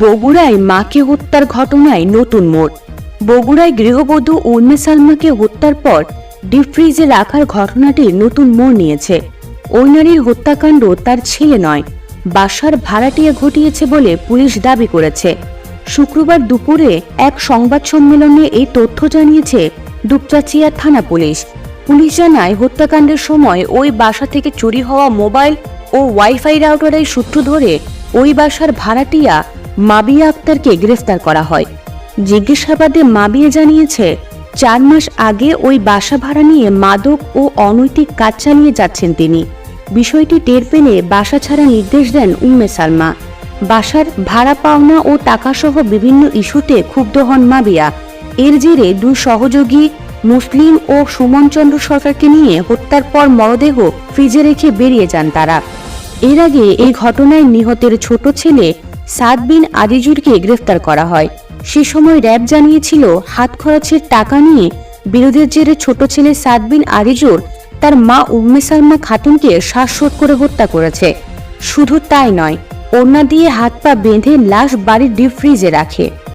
বগুড়ায় মাকে হত্যার ঘটনায় নতুন মোড়। বগুড়ায় গৃহবধূ উর্মে সালমাকে হত্যার পর ডিপ ফ্রিজে রাখার ঘটনাটি নতুন মোড় নিয়েছে। ওই নারীর হত্যাকাণ্ড তার ছেলে নয়, বাসার ভাড়াটিয়া ঘটিয়েছে বলে পুলিশ দাবি করেছে। শুক্রবার দুপুরে এক সংবাদ সম্মেলনে এই তথ্য জানিয়েছে দুপচাচিয়া থানা পুলিশ। পুলিশ জানায়, হত্যাকাণ্ডের সময় ওই বাসা থেকে চুরি হওয়া মোবাইল ও ওয়াইফাই রাউটারের সূত্র ধরে ওই বাসার ভাড়াটিয়া মাবিয়া আক্তারকে গ্রেফতার করা হয়। জিজ্ঞাসাবাদে মাবিয়া জানিয়েছে, চার মাস আগে ওই বাসা ভাড়া নিয়ে মাদক ও অনৈতিক কাজ চালিয়ে যাচ্ছেন তিনি। বিষয়টি টের পেলে বাসা ছাড়া নির্দেশ দেন উম্মে সালমা। বাসার ভাড়া পাওনা ও টাকাসহ বিভিন্ন ইস্যুতে ক্ষুব্ধ হন মাবিয়া। এর জেরে দুই সহযোগী, মুসলিম ও সুমন চন্দ্র সরকারকে নিয়ে হত্যার পর মরদেহ ফ্রিজে রেখে বেরিয়ে যান তারা। এর আগে এই ঘটনায় নিহতের ছোট ছেলে সাদ বিন আদিজুরকে গ্রেফতার করা হয়। সে সময় র্যাব জানিয়েছিল, হাত খরচের টাকা নিয়ে বিরোধের জেরে ছোট ছেলে সাদ বিন আদিজুর তার মা উম্মে সালমা খাতুনকে শ্বাসরোধ করে হত্যা করেছে। শুধু তাই নয়, ওড়না দিয়ে হাত পা বেঁধে লাশ বাড়ির ডিপ ফ্রিজে রাখে।